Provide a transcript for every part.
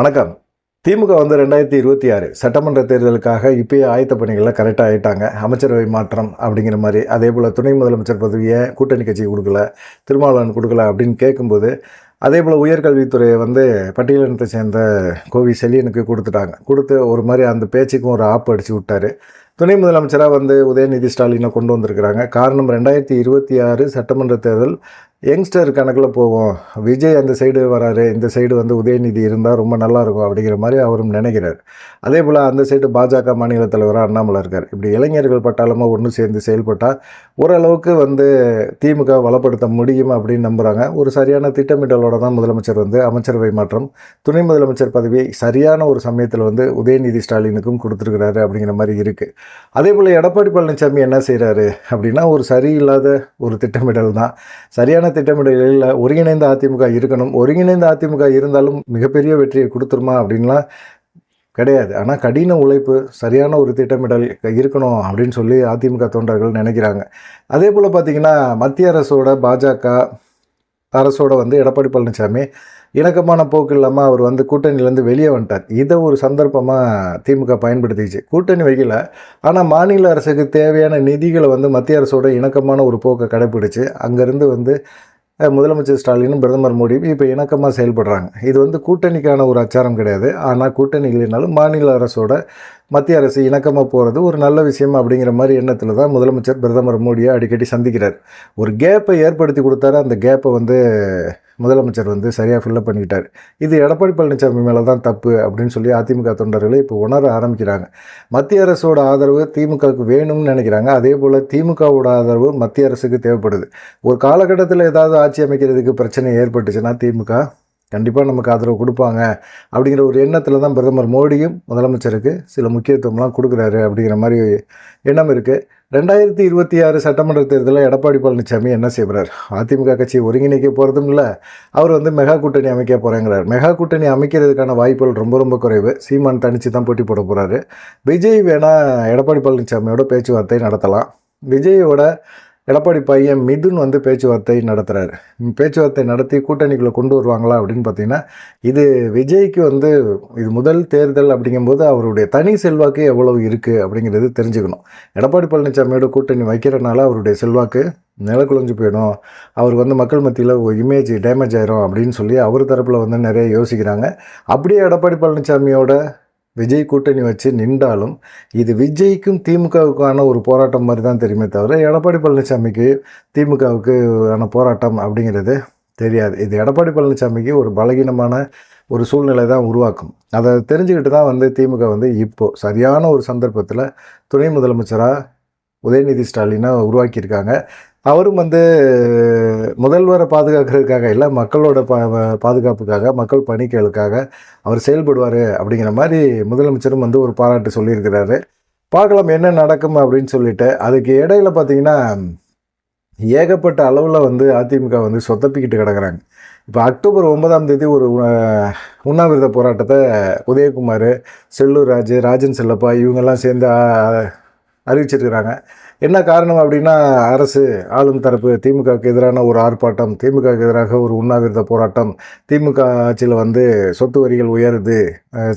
வணக்கம். திமுக வந்து ரெண்டாயிரத்தி இருபத்தி ஆறு சட்டமன்ற தேர்தலுக்காக இப்பயே ஆயத்த பணிகளில் கரெக்டாக ஆயிட்டாங்க. அமைச்சரவை மாற்றம் அப்படிங்கிற மாதிரி. அதே போல் துணை முதலமைச்சர் பதவியை கூட்டணி கட்சி கொடுக்கல திருமாவளவன் கொடுக்கல அப்படின்னு கேட்கும்போது அதே போல் உயர்கல்வித்துறையை வந்து பட்டியலினத்தை சேர்ந்த கோவி செல்லியனுக்கு கொடுத்துட்டாங்க. கொடுத்து ஒரு மாதிரி அந்த பேச்சுக்கும் ஒரு ஆப் அடிச்சு விட்டார். துணை முதலமைச்சராக வந்து உதயநிதி ஸ்டாலினை கொண்டு வந்திருக்கிறாங்க. காரணம் ரெண்டாயிரத்தி இருபத்தி ஆறு சட்டமன்ற தேர்தல் யங்ஸ்டர் கணக்கில் போவோம். விஜய் அந்த சைடு வராரு. இந்த சைடு வந்து உதயநிதி இருந்தால் ரொம்ப நல்லாயிருக்கும் அப்படிங்கிற மாதிரி அவரும் நினைக்கிறார். அதே போல் அந்த சைடு பாஜக மாநில தலைவராக அண்ணாமலை இருக்கார். இப்படி இளைஞர்கள் பட்டாளமாக ஒன்று சேர்ந்து செயல்பட்டால் ஓரளவுக்கு வந்து திமுக வளப்படுத்த முடியும் அப்படின்னு நம்புகிறாங்க ஒரு சரியான திட்டமிடலோடு தான் முதலமைச்சர் வந்து அமைச்சரவை மாற்றம் துணை முதலமைச்சர் பதவியை சரியான ஒரு சமயத்தில் வந்து உதயநிதி ஸ்டாலினுக்கும் கொடுத்துருக்கிறாரு அப்படிங்கிற மாதிரி இருக்குது அதே போல் எடப்பாடி பழனிசாமி என்ன செய்கிறாரு அப்படின்னா ஒரு சரியில்லாத ஒரு திட்டமிடல் தான். சரியான திட்டமிடலில் ஒருங்கிணைந்த அதிமுக இருக்கணும். ஒருங்கிணைந்த அதிமுக இருந்தாலும் மிகப்பெரிய வெற்றியை கொடுத்துருமா அப்படின்லாம் கிடையாது. ஆனால் கடின உழைப்பு சரியான ஒரு திட்டமிடல் இருக்கணும் அப்படின்னு சொல்லி அதிமுக தொண்டர்கள் நினைக்கிறாங்க. அதே போல் பார்த்திங்கன்னா மத்திய அரசோட பாஜக அரசோட வந்து எடப்பாடி பழனிசாமி இணக்கமான போக்கு இல்லாமல் அவர் வந்து கூட்டணியிலேருந்து வெளியே வந்துட்டார். இதை ஒரு சந்தர்ப்பமாக திமுக பயன்படுத்திச்சு. கூட்டணி வைக்கல. ஆனால் மாநில அரசுக்கு தேவையான நிதிகளை வந்து மத்திய அரசோட இணக்கமான ஒரு போக்கை கடைப்பிடிச்சு அங்கேருந்து வந்து முதலமைச்சர் ஸ்டாலினும் பிரதமர் மோடியும் இப்போ இணக்கமாக செயல்படுறாங்க. இது வந்து கூட்டணிக்கான ஒரு அச்சாரம் கிடையாது. ஆனால் கூட்டணி இல்லைனாலும் மாநில அரசோட மத்திய அரசு இணக்கமாக போகிறது ஒரு நல்ல விஷயம் அப்படிங்கிற மாதிரி எண்ணத்தில் தான் முதலமைச்சர் பிரதமர் மோடியை அடிக்கடி சந்திக்கிறார். ஒரு கேப்பை ஏற்படுத்தி கொடுத்தாரு. அந்த கேப்பை வந்து முதலமைச்சர் வந்து சரியாக ஃபில்லப் பண்ணிக்கிட்டார் இது எடப்பாடி பழனிசாமி மேலே தான் தப்பு அப்படின்னு சொல்லி அதிமுக தொண்டர்களே இப்போ உணர ஆரம்பிக்கிறாங்க. மத்திய அரசோட ஆதரவு திமுகவுக்கு வேணும்னு நினைக்கிறாங்க. அதே போல் திமுகவோட ஆதரவு மத்திய அரசுக்கு தேவைப்படுது. ஒரு காலகட்டத்தில் ஏதாவது ஆட்சி அமைக்கிறதுக்கு பிரச்சனை ஏற்பட்டுச்சுன்னா திமுக? கண்டிப்பாக நமக்கு ஆதரவு கொடுப்பாங்க. அப்படிங்கிற ஒரு எண்ணத்தில் தான் பிரதமர் மோடியும் முதலமைச்சருக்கு சில முக்கியத்துவம்லாம் கொடுக்குறாரு அப்படிங்கிற மாதிரி எண்ணம் இருக்குது ரெண்டாயிரத்தி இருபத்தி ஆறு சட்டமன்ற தேர்தலில் எடப்பாடி பழனிசாமி என்ன செய்கிறார் அதிமுக கட்சி ஒருங்கிணைக்க போகிறதும் இல்லை. அவர் வந்து மெகா கூட்டணி அமைக்க போகிறேங்கிறார் மெகா கூட்டணி அமைக்கிறதுக்கான வாய்ப்புகள் ரொம்ப ரொம்ப குறைவு. சீமான் தனித்து தான் போட்டி போட போகிறாரு விஜய் வேணால் எடப்பாடி பழனிசாமியோட பேச்சுவார்த்தை நடத்தலாம். விஜயோட எடப்பாடி பையன் மிதுன் வந்து பேச்சுவார்த்தை நடத்துகிறாரு பேச்சுவார்த்தை நடத்தி கூட்டணிக்குள்ளே கொண்டு வருவாங்களா அப்படின்னு பார்த்தீங்கன்னா இது விஜய்க்கு வந்து இது முதல் தேர்தல் அப்படிங்கும்போது அவருடைய தனி செல்வாக்கு எவ்வளவு இருக்குது அப்படிங்கிறது தெரிஞ்சுக்கணும். எடப்பாடி பழனிசாமியோட கூட்டணி வைக்கிறனால அவருடைய செல்வாக்கு நிலக்குழஞ்சு போயிடும். அவர் வந்து மக்கள் மத்தியில் இமேஜ் டேமேஜ் ஆயிரும் அப்படின்னு சொல்லி அவர் தரப்பில் வந்து நிறைய யோசிக்கிறாங்க. அப்படியே எடப்பாடி பழனிசாமியோட விஜய் கூட்டணி வச்சு நின்றாலும் இது விஜய்க்கும் திமுகவுக்கான ஒரு போராட்டம் மாதிரி தான் தெரியுமே தவிர எடப்பாடி பழனிசாமிக்கு திமுகவுக்கு ஆன போராட்டம் அப்படிங்கிறது தெரியாது. இது எடப்பாடி பழனிசாமிக்கு ஒரு பலகீனமான ஒரு சூழ்நிலை தான் உருவாக்கும். அதை தெரிஞ்சுக்கிட்டு தான் வந்து திமுக வந்து இப்போது சரியான ஒரு சந்தர்ப்பத்தில் துணை முதலமைச்சராக உதயநிதி ஸ்டாலினை உருவாக்கியிருக்காங்க. அவரும் வந்து முதல்வரை பாதுகாக்கிறதுக்காக இல்லை மக்களோட பா பாதுகாப்புக்காக மக்கள் பணிகளுக்காக அவர் செயல்படுவார் அப்படிங்கிற மாதிரி முதலமைச்சரும் வந்து ஒரு பாராட்டு சொல்லியிருக்கிறாரு. பார்க்கலாம் என்ன நடக்கும் அப்படின்னு சொல்லிட்டு அதுக்கு இடையில பார்த்தீங்கன்னா ஏகப்பட்ட அளவில் வந்து அதிமுக வந்து சொத்தப்பிக்கிட்டு கிடக்குறாங்க. இப்போ அக்டோபர் ஒன்பதாம் தேதி ஒரு உண்ணாவிரத போராட்டத்தை உதயகுமார் செல்லூர் ராஜு ராஜன் செல்லப்பா இவங்கெல்லாம் சேர்ந்து அறிவிச்சிருக்கிறாங்க. என்ன காரணம் அப்படின்னா அரசு ஆளும் தரப்பு திமுகவுக்கு எதிரான ஒரு ஆர்ப்பாட்டம் திமுகவுக்கு எதிராக ஒரு உண்ணாவிரத போராட்டம் திமுக ஆட்சியில் வந்து சொத்து வரிகள் உயருது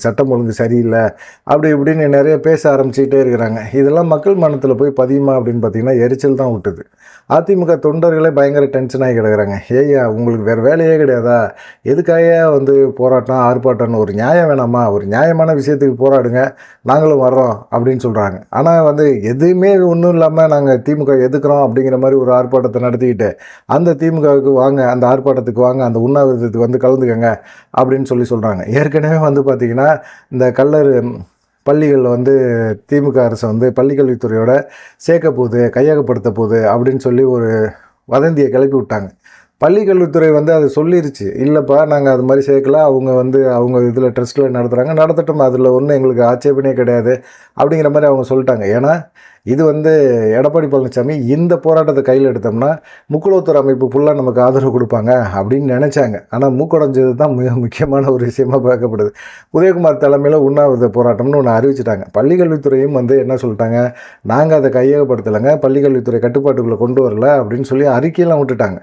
சட்டம் ஒழுங்கு சரியில்லை அப்படி இப்படின்னு நிறைய பேச ஆரம்பிச்சுக்கிட்டே இருக்கிறாங்க. இதெல்லாம் மக்கள் மனத்தில் போய் பதியுமா அப்படின்னு பார்த்தீங்கன்னா எரிச்சல் தான் விட்டுது அதிமுக தொண்டர்களே பயங்கர டென்ஷன் ஆகி கிடக்குறாங்க. ஏய்யா உங்களுக்கு வேறு வேலையே கிடையாதா? எதுக்காக வந்து போராட்டம் ஆர்ப்பாட்டம்னு ஒரு நியாயம் வேணாமா? ஒரு நியாயமான விஷயத்துக்கு போராடுங்க நாங்களும் வர்றோம் அப்படின்னு சொல்கிறாங்க ஆனால் வந்து எதுவுமே ஒன்றும் இல்லாமல் நாங்கள் திமுக எதுக்குறோம் அப்படிங்கிற மாதிரி ஒரு ஆர்ப்பாட்டத்தை நடத்திக்கிட்டு அந்த திமுகவுக்கு வாங்க அந்த ஆர்ப்பாட்டத்துக்கு வாங்க அந்த உண்ணாவிரதத்துக்கு வந்து கலந்துக்கங்க அப்படின்னு சொல்லி சொல்கிறாங்க ஏற்கனவே வந்து பார்த்திங்கன்னா இந்த கல்லர் பள்ளிகளில் வந்து திமுக அரசு வந்து பள்ளிக்கல்வித்துறையோட சேர்க்க போகுது கையகப்படுத்த போகுது அப்படின்னு சொல்லி ஒரு வதந்தியை கிளப்பி விட்டாங்க. பள்ளிக்கல்வித்துறை வந்து அது சொல்லிருச்சு. இல்லைப்பா நாங்கள் அது மாதிரி சேர்க்கல. அவங்க வந்து அவங்க இதில் ட்ரஸ்ட்டில் நடத்துகிறாங்க நடத்தட்டும் அதில் ஒன்றும் எங்களுக்கு ஆட்சேபனே கிடையாது அப்படிங்கிற மாதிரி அவங்க சொல்லிட்டாங்க. ஏன்னா இது வந்து எடப்பாடி பழனிசாமி இந்த போராட்டத்தை கையில் எடுத்தோம்னா முக்குளத்துறை அமைப்பு ஃபுல்லாக நமக்கு ஆதரவு கொடுப்பாங்க அப்படின்னு நினச்சாங்க. ஆனால் மூக்கடைஞ்சது தான் மிக முக்கியமான ஒரு விஷயமா பார்க்கப்படுது. உதயகுமார் தலைமையில் உண்ணாவிரத போராட்டம்னு ஒன்று அறிவிச்சிட்டாங்க. பள்ளிக்கல்வித்துறையும் வந்து என்ன சொல்லிட்டாங்க? நாங்கள் அதை கையகப்படுத்தலைங்க. பள்ளிக்கல்வித்துறை கட்டுப்பாட்டுக்குள்ளே கொண்டு வரல அப்படின்னு சொல்லி அறிக்கையெல்லாம் விட்டுட்டாங்க.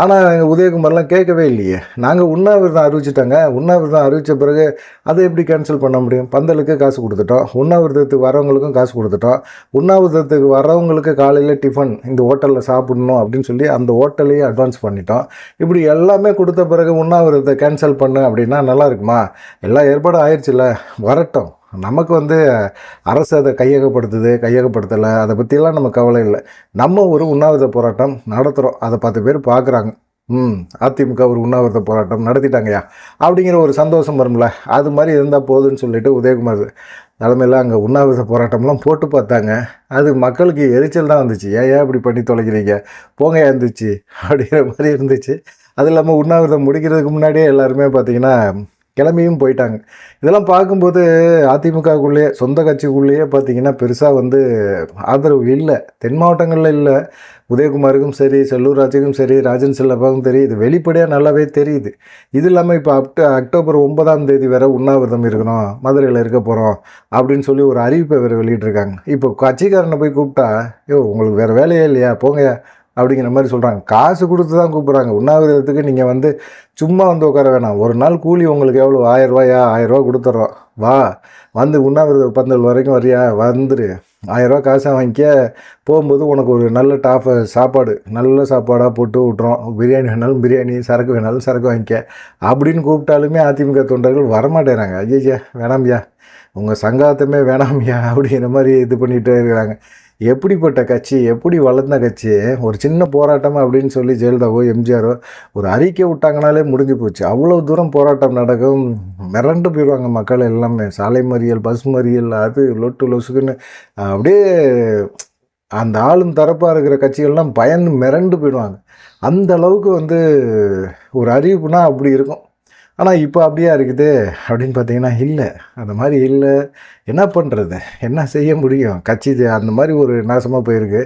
ஆனால் உதயகுமார்லாம் கேட்கவே இல்லையே. நாங்கள் உண்ணாவிரதம் அறிவிச்சிட்டாங்க. உண்ணாவிரதம் அறிவித்த பிறகு அதை எப்படி கேன்சல் பண்ண முடியும்? பந்தலுக்கு காசு கொடுத்துட்டோம். உண்ணாவிரதத்துக்கு வரவங்களுக்கும் காசு கொடுத்துட்டோம். உண்ணாவிரதத்துக்கு வரவங்களுக்கு காலையில் டிஃபன் இந்த ஹோட்டலில் சாப்பிடணும் அப்படின்னு சொல்லி அந்த ஹோட்டலையும் அட்வான்ஸ் பண்ணிட்டோம். இப்படி எல்லாமே கொடுத்த பிறகு உண்ணாவிரதத்தை கேன்சல் பண்ணு அப்படின்னா நல்லா இருக்குமா? எல்லா ஏற்பாடும் ஆயிடுச்சுல்ல வரட்டும். நமக்கு வந்து அரசு அதை கையகப்படுத்துது கையகப்படுத்தலை அதை பற்றியெல்லாம் நம்ம கவலை இல்லை. நம்ம ஒரு உண்ணாவிரத போராட்டம் நடத்துகிறோம் அதை பத்து பேர் பார்க்குறாங்க ம் அதிமுக ஒரு உண்ணாவிரத போராட்டம் நடத்திட்டாங்கய்யா. அப்படிங்கிற ஒரு சந்தோஷம் வரும்ல. அது மாதிரி இருந்தால் போதுன்னு சொல்லிட்டு உதயகுமார் தலைமையில் அங்கே உண்ணாவிரத போராட்டம்லாம் போட்டு பார்த்தாங்க. அது மக்களுக்கு எரிச்சல் தான் வந்துச்சு. ஏன் ஏன் இப்படி பண்ணி தொலைக்கிறீங்க? போங்க இருந்துச்சு அப்படிங்கிற மாதிரி இருந்துச்சு. அது இல்லாமல் உண்ணாவிரதம் முடிக்கிறதுக்கு முன்னாடியே எல்லாருமே பார்த்திங்கன்னா கிளம்பியும் போயிட்டாங்க. இதெல்லாம் பார்க்கும்போது அதிமுகக்குள்ளேயே சொந்த கட்சிக்குள்ளேயே பார்த்தீங்கன்னா பெருசாக வந்து ஆதரவு இல்லை. தென் மாவட்டங்களில் இல்லை. உதயகுமாருக்கும் சரி செல்லூர் ராஜுக்கும் சரி ராஜன் செல்லப்பாவுக்கும் சரி இது வெளிப்படையாக நல்லாவே தெரியுது. இது இல்லாமல் இப்போ அக்டோ அக்டோபர் ஒன்பதாம் தேதி வேற உண்ணாவிரதம் இருக்கணும் மதுரையில் இருக்க போகிறோம் அப்படின்னு சொல்லி ஒரு அறிவிப்பை வேறு வெளியிட்டிருக்காங்க. இப்போ கட்சிக்காரனை போய் கூப்பிட்டா ஐயோ உங்களுக்கு வேறு வேலையே இல்லையா? போங்கயா அப்படிங்கிற மாதிரி சொல்கிறாங்க காசு கொடுத்து தான் கூப்பிட்றாங்க. உண்ணாவிரதத்துக்கு நீங்கள் வந்து சும்மா வந்து உட்கார வேணாம். ஒரு நாள் கூலி உங்களுக்கு எவ்வளோ ஆயிரரூவாயா ஆயிரரூவா கொடுத்துட்றோம் வா. வந்து உண்ணாவிரத பந்தல் வரைக்கும் வரியா? வந்துரு. ஆயிரரூவா காசை வாங்கிக்க. போகும்போது உனக்கு ஒரு நல்ல டாஃப் சாப்பாடு. நல்ல சாப்பாடாக போட்டு விட்றோம் பிரியாணி வேணாலும் பிரியாணி சரக்கு வேணாலும் சரக்கு வாங்கிக்க. அப்படின்னு கூப்பிட்டாலுமே அதிமுக தொண்டர்கள் வரமாட்டேறாங்க. ஐயா வேணாம்யா. உங்கள் சங்காத்தமே வேணாம்யா. அப்படிங்கிற மாதிரி இது பண்ணிகிட்டே இருக்கிறாங்க. எப்படிப்பட்ட கட்சி எப்படி வளர்ந்த கட்சி ஒரு சின்ன போராட்டம் அப்படின்னு சொல்லி ஜெயலலிதாவோ எம்ஜிஆரோ ஒரு அறிக்கை விட்டாங்கனாலே முடிஞ்சு போச்சு. அவ்வளோ தூரம் போராட்டம் நடக்கும். மிரண்டு போயிடுவாங்க மக்கள் எல்லாமே. சாலை மறியல் பஸ் மறியல் அது லொட்டு லொசுக்குன்னு. அப்படியே அந்த ஆளும் தரப்பாக இருக்கிற கட்சிகள்லாம் பயந்து மிரண்டு போயிடுவாங்க. அந்த அளவுக்கு வந்து ஒரு அறிவிப்புனா அப்படி இருக்கும். ஆனால் இப்போ அப்படியா இருக்குது? அப்படின்னு பார்த்தீங்கன்னா இல்லை. அந்த மாதிரி இல்லை. என்ன பண்ணுறது என்ன செய்ய முடியும்? கட்சி அந்த மாதிரி ஒரு நாசமாக போயிருக்கு.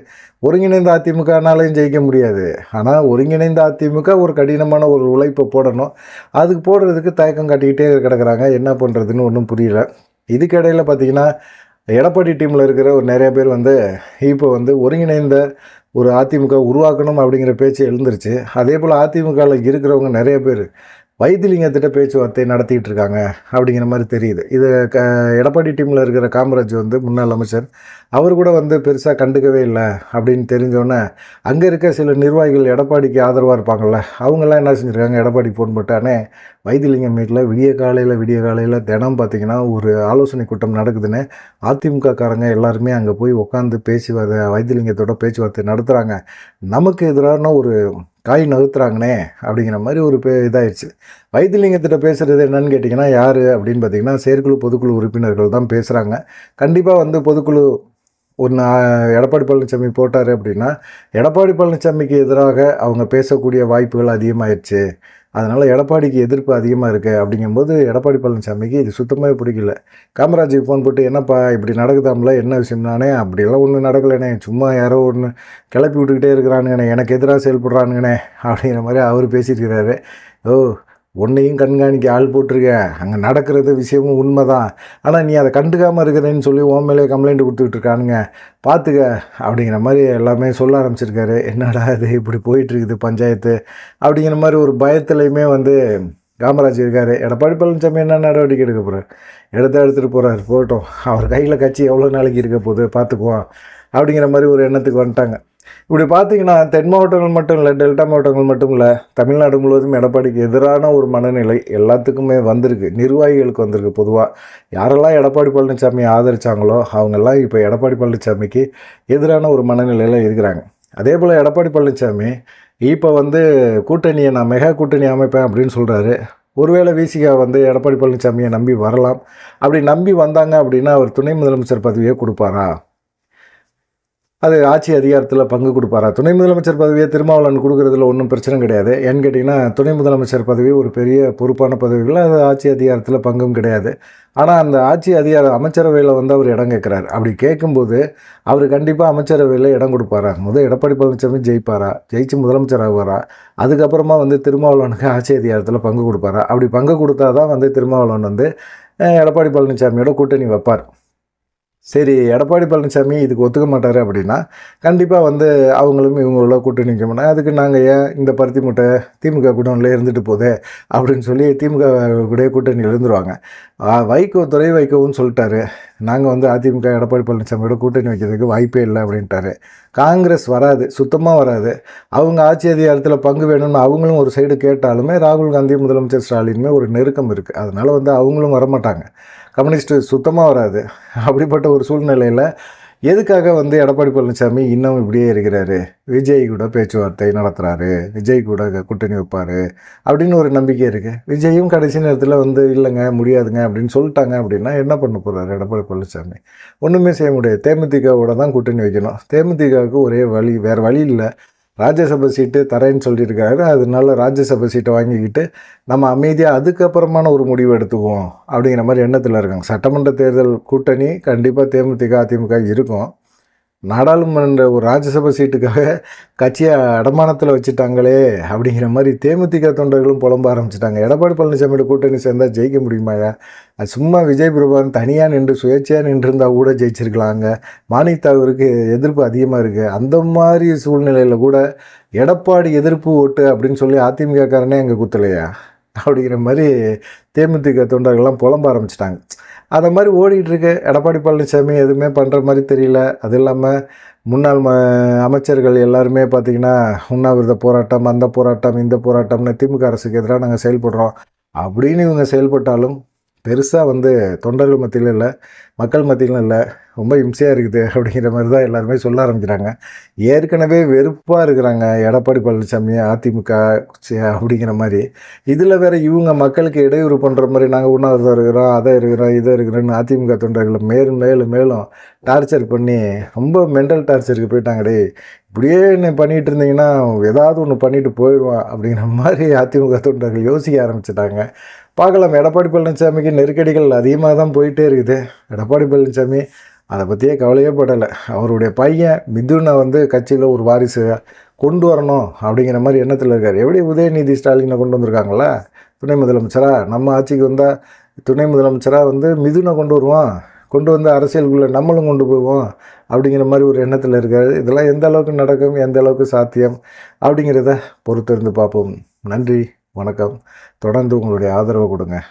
ஒருங்கிணைந்த அதிமுகனாலையும் ஜெயிக்க முடியாது. ஆனால் ஒருங்கிணைந்த அதிமுக ஒரு கடினமான ஒரு உழைப்பை போடணும். அதுக்கு போடுறதுக்கு தயக்கம் காட்டிக்கிட்டே கிடக்குறாங்க. என்ன பண்ணுறதுன்னு ஒன்றும் புரியல. இதுக்கிடையில் பார்த்தீங்கன்னா எடப்பாடி டீமில் இருக்கிற ஒரு நிறைய பேர் வந்து இப்போ வந்து ஒருங்கிணைந்த ஒரு அதிமுக உருவாக்கணும் அப்படிங்கிற பேச்சு எழுந்துருச்சு. அதே போல் அதிமுகவில் இருக்கிறவங்க நிறைய பேர் வைத்திலிங்கத்திட்ட பேச்சுவார்த்தை நடத்திட்டு இருக்காங்க அப்படிங்கிற மாதிரி தெரியுது. இது க எடப்பாடி டீமில் இருக்கிற காமராஜ் வந்து முன்னாள் அமைச்சர். அவர் கூட வந்து பெருசாக கண்டுக்கவே இல்லை அப்படின்னு தெரிஞ்சோன்னே அங்கே இருக்க சில நிர்வாகிகள் எடப்பாடிக்கு ஆதரவாக இருப்பாங்கள்ல அவங்கெல்லாம் என்ன செஞ்சுருக்காங்க? எடப்பாடி ஃபோன் போட்டானே வைத்திலிங்கம் வீட்டில் விடிய காலையில் விடிய காலையில் தினம் பார்த்திங்கன்னா ஒரு ஆலோசனை கூட்டம் நடக்குதுன்னு அதிமுக காரங்க எல்லாருமே அங்கே போய் உட்காந்து பேசி வைத்திலிங்கத்தோட பேச்சுவார்த்தை நடத்துகிறாங்க நமக்கு எதிரான ஒரு காய் நகர்த்துறாங்கனே அப்படிங்கிற மாதிரி ஒரு பே இதாகிடுச்சு வைத்தியலிங்கத்திட்ட பேசுகிறது என்னன்னு கேட்டிங்கன்னா யார் அப்படின்னு பார்த்தீங்கன்னா செயற்குழு பொதுக்குழு உறுப்பினர்கள் தான் பேசுகிறாங்க கண்டிப்பாக வந்து பொதுக்குழு ஒன்று எடப்பாடி பழனிசாமி போட்டார் அப்படின்னா எடப்பாடி பழனிசாமிக்கு எதிராக அவங்க பேசக்கூடிய வாய்ப்புகள் அதிகமாகிடுச்சு அதனால் எடப்பாடிக்கு எதிர்ப்பு அதிகமாக இருக்குது அப்படிங்கும்போது எடப்பாடி பழனிசாமிக்கு இது சுத்தமாக பிடிக்கல. காமராஜுக்கு ஃபோன் போட்டு என்னப்பா இப்படி நடக்குதாம்ல? என்ன விஷயம் நானே அப்படியெல்லாம் ஒன்றும் நடக்கலைண்ணே. சும்மா யாரோ ஒன்று கிளப்பி விட்டுக்கிட்டே இருக்கிறானுங்கண்ணே. எனக்கு எதிராக செயல்படுறானுங்கண்ணே. அப்படிங்கிற மாதிரி அவர் பேசியிருக்கிறாரு. ஓ உன்னையும் கண்காணிக்க ஆள் போட்டிருக்க. அங்கே நடக்கிறது விஷயமும் உண்மை தான் ஆனால் நீ அதை கண்டுக்காமல் இருக்கிறேன்னு சொல்லி உன் மேலே கம்ப்ளைண்ட் கொடுத்துக்கிட்டு இருக்கானுங்க. பார்த்துக்க அப்படிங்கிற மாதிரி எல்லாமே சொல்ல ஆரம்பிச்சிருக்காரு. என்னடா இது இப்படி போயிட்டுருக்குது பஞ்சாயத்து? அப்படிங்கிற மாதிரி ஒரு பயத்துலையுமே வந்து காமராஜ் இருக்கார். எடப்பாடி பழனிசாமி என்ன நடவடிக்கை எடுக்க போகிறார் எடுத்து எடுத்துகிட்டு போகிறார் போட்டோம் அவர் கையில் கட்சி எவ்வளோ நாளைக்கு இருக்க போகுது? பார்த்துக்குவோம் அப்படிங்கிற மாதிரி ஒரு எண்ணத்துக்கு வந்துட்டாங்க. இப்படி பார்த்தீங்கன்னா தென் மாவட்டங்கள் மட்டும் இல்லை டெல்டா மாவட்டங்கள் மட்டும் இல்லை தமிழ்நாடு முழுவதும் எடப்பாடிக்கு எதிரான ஒரு மனநிலை எல்லாத்துக்குமே வந்திருக்கு. நிர்வாகிகளுக்கு வந்திருக்கு பொதுவாக யாரெல்லாம் எடப்பாடி பழனிசாமி ஆதரித்தாங்களோ அவங்கெல்லாம் இப்போ எடப்பாடி பழனிசாமிக்கு எதிரான ஒரு மனநிலையில் இருக்கிறாங்க. அதே போல் எடப்பாடி பழனிசாமி இப்போ வந்து கூட்டணியை நான் மெகா கூட்டணி அமைப்பேன் அப்படின்னு சொல்கிறாரு ஒருவேளை விசிகா வந்து எடப்பாடி பழனிசாமியை நம்பி வரலாம். அப்படி நம்பி வந்தாங்க அப்படின்னா அவர் துணை முதலமைச்சர் பதவியே கொடுப்பாரா? அது ஆட்சி அதிகாரத்தில் பங்கு கொடுப்பாரா? துணை முதலமைச்சர் பதவியை திருமாவளவன் கொடுக்குறதுல ஒன்றும் பிரச்சனை கிடையாது. ஏன்னு கேட்டிங்கன்னா துணை முதலமைச்சர் பதவி ஒரு பெரிய பொறுப்பான பதவிகள் அது ஆட்சி அதிகாரத்தில் பங்கும் கிடையாது. ஆனால் அந்த ஆட்சி அதிகார அமைச்சரவையில் வந்து அவர் இடம் கேட்குறாரு. அப்படி கேட்கும்போது அவர் கண்டிப்பாக அமைச்சரவையில் இடம் கொடுப்பாரா? முதல் எடப்பாடி பழனிசாமி ஜெயிப்பாரா? ஜெயிச்சு முதலமைச்சர் ஆவாரா? அதுக்கப்புறமா வந்து திருமாவளவனுக்கு ஆட்சி அதிகாரத்தில் பங்கு கொடுப்பாரா? அப்படி பங்கு கொடுத்தா தான் வந்து திருமாவளவன் வந்து எடப்பாடி பழனிசாமியோட கூட்டணி வைப்பார். சரி எடப்பாடி பழனிசாமி இதுக்கு ஒத்துக்க மாட்டார் அப்படின்னா கண்டிப்பாக வந்து அவங்களும் இவங்களோட கூட்டணி நிற்கணும்னா அதுக்கு நாங்கள் ஏன் இந்த பருத்தி மூட்டை திமுக கூட்டணியில் இருந்துட்டு போதே அப்படின்னு சொல்லி திமுக கூட கூட்டணியில் இருந்துருவாங்க. வைகோ துறை வைகோவும் சொல்லிட்டாரு. நாங்கள் வந்து அதிமுக எடப்பாடி பழனிசாமியோட கூட்டணி வைக்கிறதுக்கு வாய்ப்பே இல்லை அப்படின்ட்டாரு. காங்கிரஸ் வராது சுத்தமாக வராது. அவங்க ஆட்சி அதிகாரத்தில் பங்கு வேணும்னு அவங்களும் ஒரு சைடு கேட்டாலுமே ராகுல் காந்தி முதலமைச்சர் ஸ்டாலினுமே ஒரு நெருக்கம் இருக்குது அதனால் வந்து அவங்களும் வரமாட்டாங்க. கம்யூனிஸ்ட்டு சுத்தமாக வராது. அப்படிப்பட்ட ஒரு சூழ்நிலையில் எதுக்காக வந்து எடப்பாடி பழனிசாமி இன்னும் இப்படியே இருக்கிறாரு? விஜய் கூட பேச்சுவார்த்தை நடத்துகிறாரு விஜய் கூட கூட்டணி வைப்பார் அப்படின்னு ஒரு நம்பிக்கை இருக்குது விஜயும் கடைசி நேரத்தில் வந்து இல்லைங்க முடியாதுங்க அப்படின்னு சொல்லிட்டாங்க அப்படின்னா என்ன பண்ண போகிறாரு எடப்பாடி பழனிசாமி? ஒன்றுமே செய்ய முடியாது. தேமுதிகவோட தான் கூட்டணி வைக்கணும். தேமுதிகவுக்கு ஒரே வழி வேறு வழி இல்லை. ராஜ்யசபை சீட்டு தரேன்னு சொல்லியிருக்காரு. அதனால ராஜ்யசபை சீட்டை வாங்கிக்கிட்டு நம்ம அமைதியாக அதுக்கப்புறமான ஒரு முடிவு எடுத்துக்குவோம் அப்படிங்கிற மாதிரி எண்ணத்தில் இருக்காங்க. சட்டமன்ற தேர்தல் கூட்டணி கண்டிப்பாக தேமுதிக அதிமுக இருக்கும். நாடாளுமன்ற ஒரு ராஜ்யசபா சீட்டுக்காக கட்சியை அடமானத்தில் வச்சுட்டாங்களே அப்படிங்கிற மாதிரி தேமுதிக தொண்டர்களும் புலம்ப ஆரம்பிச்சிட்டாங்க. எடப்பாடி பழனிசாமியோட கூட்டணி சேர்ந்தால் ஜெயிக்க முடியுமாயா அது சும்மா விஜய் பிரபான் தனியாக நின்று சுயேட்சையாக நின்றுருந்தா கூட ஜெயிச்சிருக்கலாங்க. மாணிக் தாகூருக்கு எதிர்ப்பு அதிகமாக இருக்குது அந்த மாதிரி சூழ்நிலையில் கூட எடப்பாடி எதிர்ப்பு ஓட்டு அப்படின்னு சொல்லி அதிமுகக்காரனே அங்கே குத்தலையா? அப்படிங்கிற மாதிரி தேமுதிக தொண்டர்கள்லாம் புலம்ப ஆரம்பிச்சிட்டாங்க. அதை மாதிரி ஓடிட்டுருக்கு. எடப்பாடி பழனிசாமி எதுவுமே பண்ணுற மாதிரி தெரியல. அது இல்லாமல் முன்னாள் ம அமைச்சர்கள் எல்லாருமே பார்த்திங்கன்னா உண்ணாவிரத போராட்டம் அந்த போராட்டம் இந்த போராட்டம்னு திமுக அரசுக்கு எதிராக நாங்கள் செயல்படுறோம். அப்படின்னு இவங்க செயல்பட்டாலும் பெருசாக வந்து தொண்டர்கள் மத்தியில் இல்லை. மக்கள் மத்தியிலும் இல்லை ரொம்ப இம்சையாக இருக்குது அப்படிங்கிற மாதிரி தான் எல்லாருமே சொல்ல ஆரம்பிக்கிறாங்க. ஏற்கனவே வெறுப்பாக இருக்கிறாங்க எடப்பாடி பழனிசாமி அதிமுக அப்படிங்கிற மாதிரி. இதில் வேறு இவங்க மக்களுக்கு இடையூறு பண்ணுற மாதிரி நாங்கள் உண்ணாவிரதம் இருக்கிறோம் அதை இருக்கிறோம் இதை இருக்கிறோன்னு அதிமுக தொண்டர்களை மேலும் மேலும் மேலும் டார்ச்சர் பண்ணி ரொம்ப மென்டல் டார்ச்சருக்கு போயிட்டாங்க. இப்படியே என்ன பண்ணிகிட்டு இருந்தீங்கன்னா ஏதாவது ஒன்று பண்ணிட்டு போயிடுவான் அப்படிங்கிற மாதிரி அதிமுக தொண்டர்கள் யோசிக்க ஆரம்பிச்சிட்டாங்க. பார்க்கலாம் எடப்பாடி பழனிசாமிக்கு நெருக்கடிகள் அதிகமாக தான் போயிட்டே இருக்குது. எடப்பாடி பழனிசாமி அதை பற்றியே கவலையே படலை. அவருடைய பையன் மிதுனை வந்து கட்சியில் ஒரு வாரிசு கொண்டு வரணும் அப்படிங்கிற மாதிரி எண்ணத்தில் இருக்கார். எப்படி உதயநிதி ஸ்டாலினை கொண்டு வந்திருக்காங்களா துணை முதலமைச்சராக நம்ம ஆட்சிக்கு வந்தால் துணை முதலமைச்சராக வந்து மிதுனை கொண்டு வருவோம் கொண்டு வந்து அரசியலுக்குள்ளே நம்மளும் கொண்டு போவோம் அப்படிங்கிற மாதிரி ஒரு எண்ணத்தில் இருக்காரு. இதெல்லாம் எந்த அளவுக்கு நடக்கும் எந்த அளவுக்கு சாத்தியம் அப்படிங்கிறத பொறுத்திருந்து பார்ப்போம். நன்றி வணக்கம். தொடர்ந்து உங்களுடைய ஆதரவை கொடுங்க.